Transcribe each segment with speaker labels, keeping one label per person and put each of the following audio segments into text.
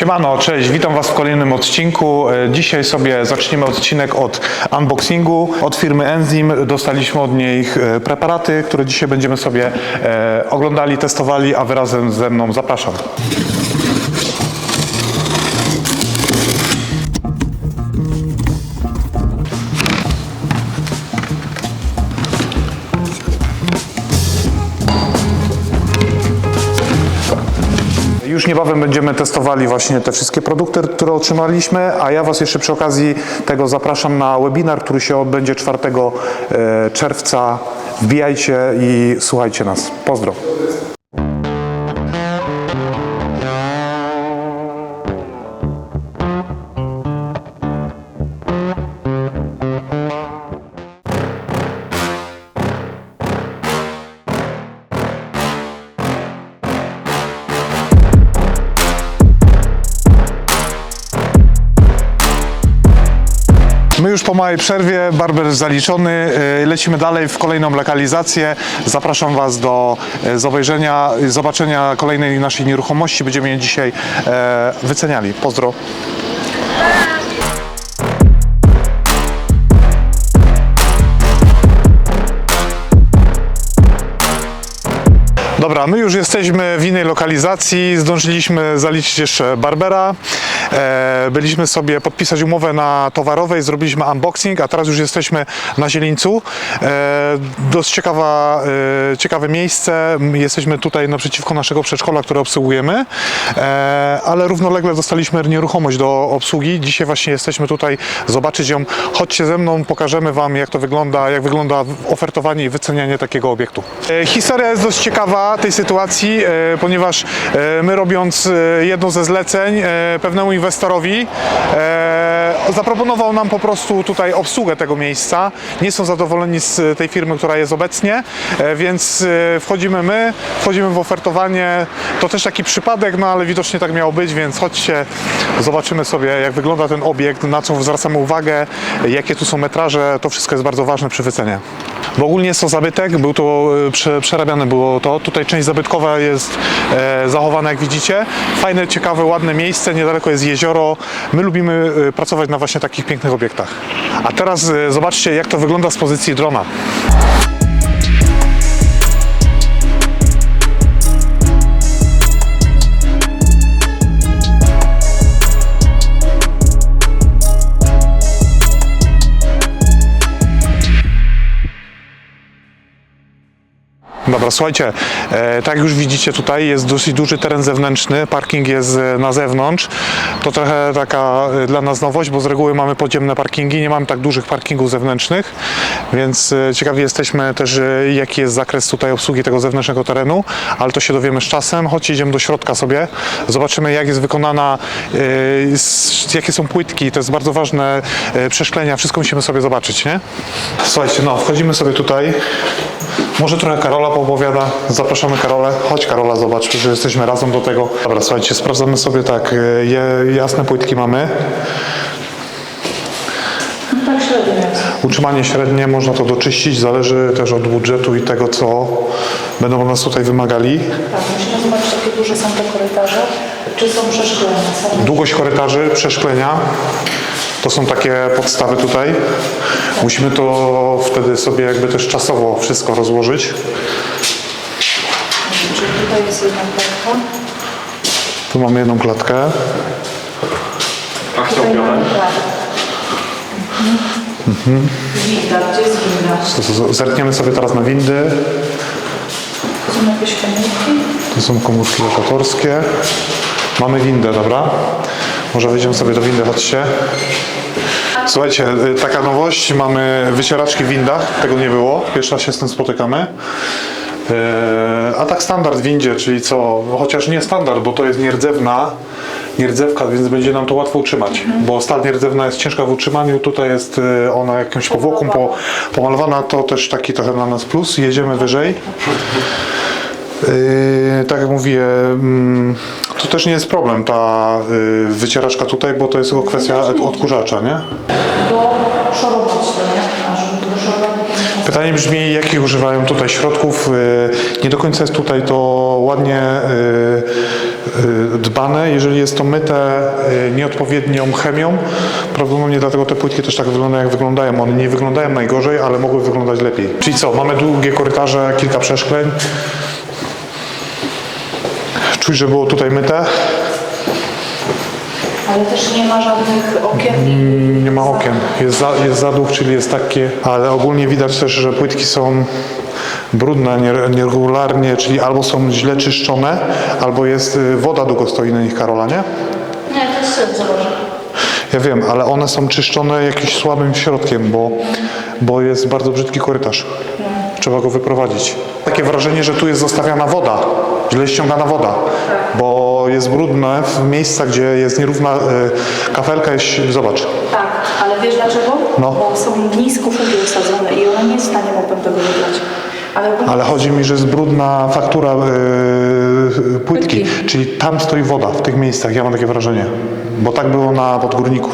Speaker 1: Siemano, cześć, witam Was w kolejnym odcinku. E, Dzisiaj sobie zaczniemy odcinek od unboxingu. Od firmy Enzym dostaliśmy od niej preparaty, które dzisiaj będziemy sobie e, oglądali, testowali, a Wy razem ze mną zapraszam. Już niebawem będziemy testowali właśnie te wszystkie produkty, które otrzymaliśmy, a ja Was jeszcze przy okazji tego zapraszam na webinar, który się odbędzie 4 e, czerwca. Wbijajcie i słuchajcie nas. Pozdro. My już po małej przerwie, barber zaliczony, e, lecimy dalej w kolejną lokalizację. Zapraszam Was do e, zobejrzenia, zobaczenia kolejnej naszej nieruchomości. Będziemy je dzisiaj e, wyceniali. Pozdro. Dobra, my już jesteśmy w innej lokalizacji. Zdążyliśmy zaliczyć jeszcze Barbera. E, byliśmy sobie podpisać umowę na towarowej, zrobiliśmy unboxing, a teraz już jesteśmy na Zielińcu. E, dość ciekawa, e, ciekawe miejsce. Jesteśmy tutaj naprzeciwko naszego przedszkola, które obsługujemy, ale równolegle dostaliśmy nieruchomość do obsługi. Dzisiaj właśnie jesteśmy tutaj zobaczyć ją. Chodźcie ze mną, pokażemy Wam jak to wygląda, jak wygląda ofertowanie i wycenianie takiego obiektu. Historia jest dość ciekawa tej sytuacji, e, ponieważ e, my robiąc e, jedno ze zleceń pewnemu inwestorowi zaproponował nam po prostu tutaj obsługę tego miejsca. Nie są zadowoleni z tej firmy, która jest obecnie, więc wchodzimy my, wchodzimy w ofertowanie. To też taki przypadek, no ale widocznie tak miało być, więc chodźcie, zobaczymy sobie jak wygląda ten obiekt, na co zwracamy uwagę, jakie tu są metraże, to wszystko jest bardzo ważne przy wycenie. Bo ogólnie jest to zabytek, był to e, prze, przerabiane było to. Tutaj część zabytkowa jest e, zachowana, jak widzicie. Fajne, ciekawe, ładne miejsce, niedaleko jest jezioro. My lubimy e, pracować na właśnie takich pięknych obiektach. A teraz zobaczcie, jak to wygląda z pozycji drona. Słuchajcie, e, tak już widzicie tutaj jest dosyć duży teren zewnętrzny, parking jest e, na zewnątrz. To trochę taka e, dla nas nowość, bo z reguły mamy podziemne parkingi, nie mamy tak dużych parkingów zewnętrznych, więc ciekawi jesteśmy też jaki jest zakres tutaj obsługi tego zewnętrznego terenu, ale to się dowiemy z czasem. Chodźcie, idziemy do środka sobie, zobaczymy jak jest wykonana, jakie są płytki, to jest bardzo ważne, przeszklenia, wszystko musimy sobie zobaczyć, nie? Słuchajcie, no wchodzimy sobie tutaj. Może trochę Karola poopowiada. Zapraszamy Karolę. Chodź Karola, zobacz, że jesteśmy razem do tego. Dobra, słuchajcie, sprawdzamy sobie tak. e, Je, jasne płytki mamy.
Speaker 2: Tak średnio.
Speaker 1: Utrzymanie średnie, można to doczyścić. Zależy też od budżetu i tego, co będą od nas tutaj wymagali.
Speaker 2: Tak, musimy zobaczyć, jakie duże są te korytarze, czy są przeszklone. Są
Speaker 1: Długość korytarzy, przeszklenia. To są takie podstawy tutaj. Musimy to wtedy sobie jakby też czasowo wszystko rozłożyć.
Speaker 2: Czyli tutaj jest jedna klatka.
Speaker 1: Tu mamy jedną klatkę.
Speaker 3: A
Speaker 2: Tutaj mamy tak. Mhm. Winda, gdzie jest winda?
Speaker 1: To, to, to, zerkniemy sobie teraz na windy.
Speaker 2: Tu są jakieś komórki.
Speaker 1: To są komórki lokatorskie. Mamy windę, dobra? Może wejdziemy sobie do windy, chodźcie. Słuchajcie, y, taka nowość, mamy wycieraczki w windach, tego nie było, pierwszy raz się z tym spotykamy. Yy, A tak standard w windzie, czyli co, chociaż nie standard, bo to jest nierdzewna, nierdzewka, więc będzie nam to łatwo utrzymać, bo stal nierdzewna jest ciężka w utrzymaniu, tutaj jest y, ona jakąś powłoką po, pomalowana, to też taki trochę dla nas plus, jedziemy wyżej. Yy, tak jak mówię, mm, też nie jest problem ta yy, wycieraczka tutaj, bo to jest tylko kwestia odkurzacza, nie?
Speaker 2: Do szorować to, nie? A żeby to nie
Speaker 1: Pytanie brzmi, jakich używają tutaj środków? Yy, Nie do końca jest tutaj to ładnie yy, yy, dbane. Jeżeli jest to myte y, nieodpowiednią chemią, prawdopodobnie dlatego te płytki też tak wyglądają, jak wyglądają. One nie wyglądają najgorzej, ale mogły wyglądać lepiej. Czyli co, mamy długie korytarze, kilka przeszkleń. Czuć, że było tutaj myte.
Speaker 2: Ale też nie ma żadnych okien. i-
Speaker 1: Nie ma okien. Jest, za, jest zadłuch, czyli jest takie, ale ogólnie widać też, że płytki są brudne nier- nieregularnie, czyli albo są źle czyszczone, albo jest y, woda długo stoi na nich, Karola, nie?
Speaker 2: Nie, to jest syf.
Speaker 1: Ja wiem, ale one są czyszczone jakimś słabym środkiem, bo, bo jest bardzo brzydki korytarz. Trzeba go wyprowadzić. Takie wrażenie, że tu jest zostawiana woda, źle ściągana woda, bo jest brudne w miejscach, gdzie jest nierówna y, kafelka, jest, zobacz,
Speaker 2: Tak, ale wiesz dlaczego?
Speaker 1: No.
Speaker 2: Bo są nisko fugi usadzone i ona nie jest w stanie mogłem tego wybrać. Ale,
Speaker 1: Ale chodzi mi, że jest brudna faktura yy, płytki,
Speaker 2: Płytki.
Speaker 1: czyli tam stoi woda w tych miejscach, ja mam takie wrażenie, bo tak było na podgórniku.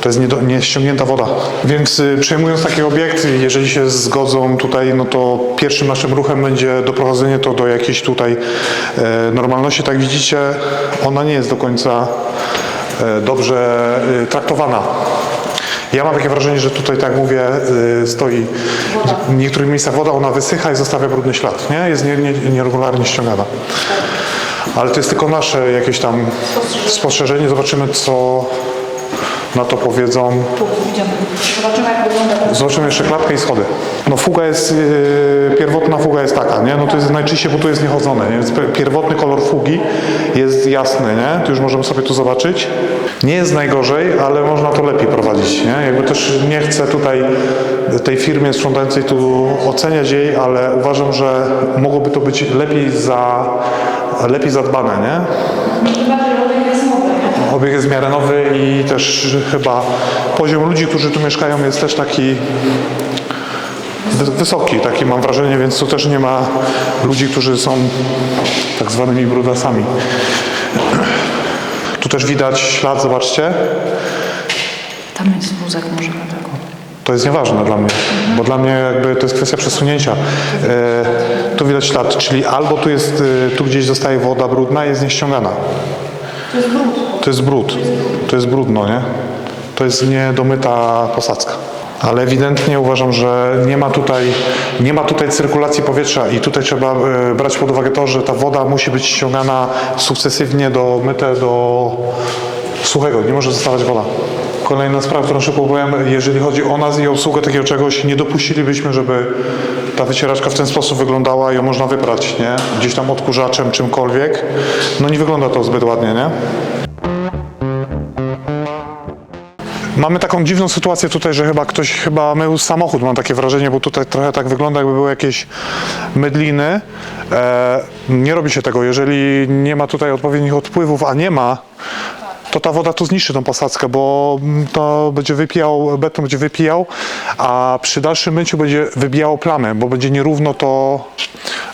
Speaker 1: To jest nieściągnięta woda. Więc y, przejmując taki obiekt, jeżeli się zgodzą tutaj, no to pierwszym naszym ruchem będzie doprowadzenie to do jakiejś tutaj e, normalności. Tak widzicie, ona nie jest do końca e, dobrze e, traktowana. Ja mam takie wrażenie, że tutaj, tak mówię, y, stoi w niektórych miejscach woda, ona wysycha i zostawia brudny ślad, nie? Jest nie, nie, nieregularnie ściągana. Ale to jest tylko nasze jakieś tam spostrzeżenie. Zobaczymy, co na to powiedzą.
Speaker 2: Zobaczymy jak wygląda.
Speaker 1: Zobaczymy jeszcze klatkę i schody. No fuga jest, yy, pierwotna fuga jest taka, nie? No to jest najczęściej, bo tu jest niechodzone, nie? Więc pierwotny kolor fugi jest jasny, nie? Tu już możemy sobie tu zobaczyć. Nie jest najgorzej, ale można to lepiej prowadzić, nie? Jakby też nie chcę tutaj tej firmie sprzątającej tu oceniać jej, ale uważam, że mogłoby to być lepiej za, lepiej zadbane, nie? Obieg jest w miarę nowy i też chyba poziom ludzi, którzy tu mieszkają jest też taki wy- wysoki, taki mam wrażenie, więc tu też nie ma ludzi, którzy są tak zwanymi brudasami. Tu też widać ślad, zobaczcie.
Speaker 2: Tam jest wózek może na tego.
Speaker 1: To jest nieważne dla mnie, bo dla mnie jakby to jest kwestia przesunięcia. E, tu widać ślad, czyli albo tu jest, e, tu gdzieś zostaje woda brudna i jest nieściągana. To jest brud. To jest brudno, nie? To jest niedomyta posadzka. Ale ewidentnie uważam, że nie ma tutaj, nie ma tutaj cyrkulacji powietrza i tutaj trzeba e, brać pod uwagę to, że ta woda musi być ściągana sukcesywnie do myte do suchego. Nie może zostawać woda. Kolejna sprawa, którą szybko powiem, jeżeli chodzi o nas i obsługę takiego czegoś, nie dopuścilibyśmy, żeby ta wycieraczka w ten sposób wyglądała, ją można wyprać, nie? Gdzieś tam odkurzaczem, czymkolwiek. No nie wygląda to zbyt ładnie, nie? Mamy taką dziwną sytuację tutaj, że chyba ktoś chyba mył samochód, mam takie wrażenie, bo tutaj trochę tak wygląda, jakby były jakieś mydliny. E, nie robi się tego, jeżeli nie ma tutaj odpowiednich odpływów, a nie ma, to ta woda tu zniszczy tą posadzkę, bo to będzie wypijał, beton będzie wypijał, a przy dalszym myciu będzie wybijało plamy, bo będzie nierówno to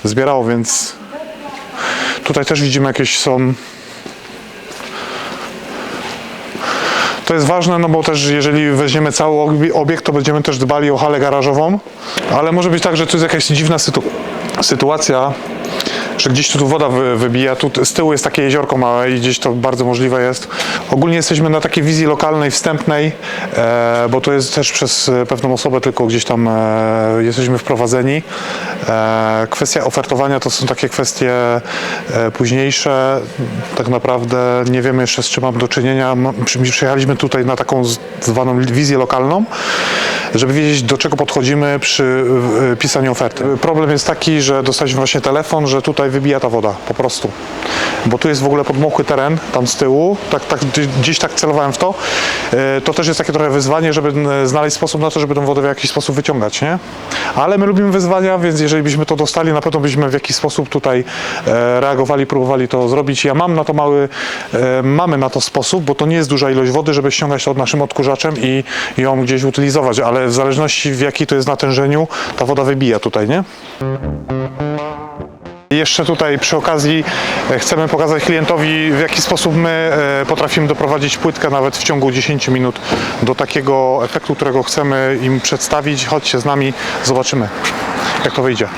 Speaker 1: zbierało, więc tutaj też widzimy jakieś są To jest ważne, no bo też jeżeli weźmiemy cały obie- obiekt, to będziemy też dbali o halę garażową, ale może być tak, że tu jest jakaś dziwna sytu- sytuacja, że gdzieś tu woda wy, wybija, tu z tyłu jest takie jeziorko małe i gdzieś to bardzo możliwe jest. Ogólnie jesteśmy na takiej wizji lokalnej, wstępnej, e, bo to jest też przez e, pewną osobę tylko gdzieś tam e, jesteśmy wprowadzeni. E, kwestia ofertowania to są takie kwestie e, późniejsze. Tak naprawdę nie wiemy jeszcze z czym mam do czynienia. Przyjechaliśmy tutaj na taką zwaną wizję lokalną, żeby wiedzieć do czego podchodzimy przy e, pisaniu oferty. Problem jest taki, że dostaliśmy właśnie telefon, że tutaj wybija ta woda po prostu. Bo tu jest w ogóle podmokły teren, tam z tyłu, tak, tak, gdzieś- tak celowałem w to. E, To też jest takie trochę wyzwanie, żeby znaleźć sposób na to, żeby tą wodę w jakiś sposób wyciągać, nie? Ale my lubimy wyzwania, więc jeżeli byśmy to dostali, na pewno byśmy w jakiś sposób tutaj e, reagowali, próbowali to zrobić. Ja mam na to mały, mamy na to sposób, bo to nie jest duża ilość wody, żeby ściągać to od naszym odkurzaczem i ją gdzieś utylizować, ale w zależności w jakiej to jest natężeniu, ta woda wybija tutaj, nie? Jeszcze tutaj przy okazji e, chcemy pokazać klientowi, w jaki sposób my e, potrafimy doprowadzić płytkę nawet w ciągu 10 minut do takiego efektu, którego chcemy im przedstawić. Chodźcie z nami, zobaczymy, jak to wyjdzie.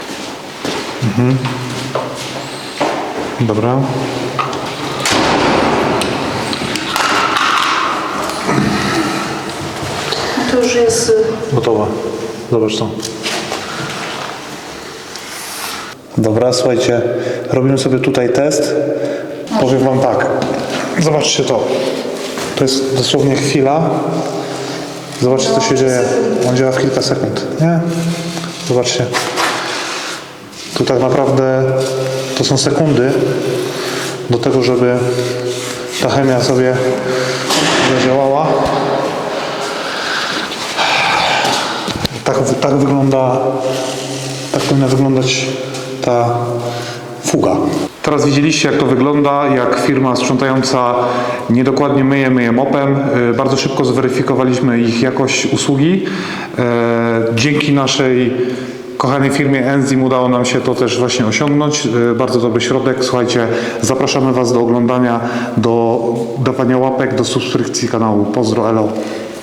Speaker 1: Mhm. Dobra.
Speaker 2: Jest... y,
Speaker 1: Gotowe. Zobacz to.
Speaker 3: Dobra, słuchajcie, robimy sobie tutaj test.
Speaker 1: Powiem Wam tak. Zobaczcie to. To jest dosłownie chwila. Zobaczcie, co się dzieje. On działa w kilka sekund. Nie? Zobaczcie. Tu tak naprawdę to są sekundy do tego, żeby ta chemia sobie zadziałała. Tak, tak wygląda, tak powinna wyglądać ta fuga. Teraz widzieliście, jak to wygląda, jak firma sprzątająca niedokładnie myje, myje mopem. E, Bardzo szybko zweryfikowaliśmy ich jakość usługi. E, Dzięki naszej kochanej firmie Enzym udało nam się to też właśnie osiągnąć. E, Bardzo dobry środek. Słuchajcie, zapraszamy Was do oglądania, do dawania łapek, do subskrypcji kanału. Pozdro, elo.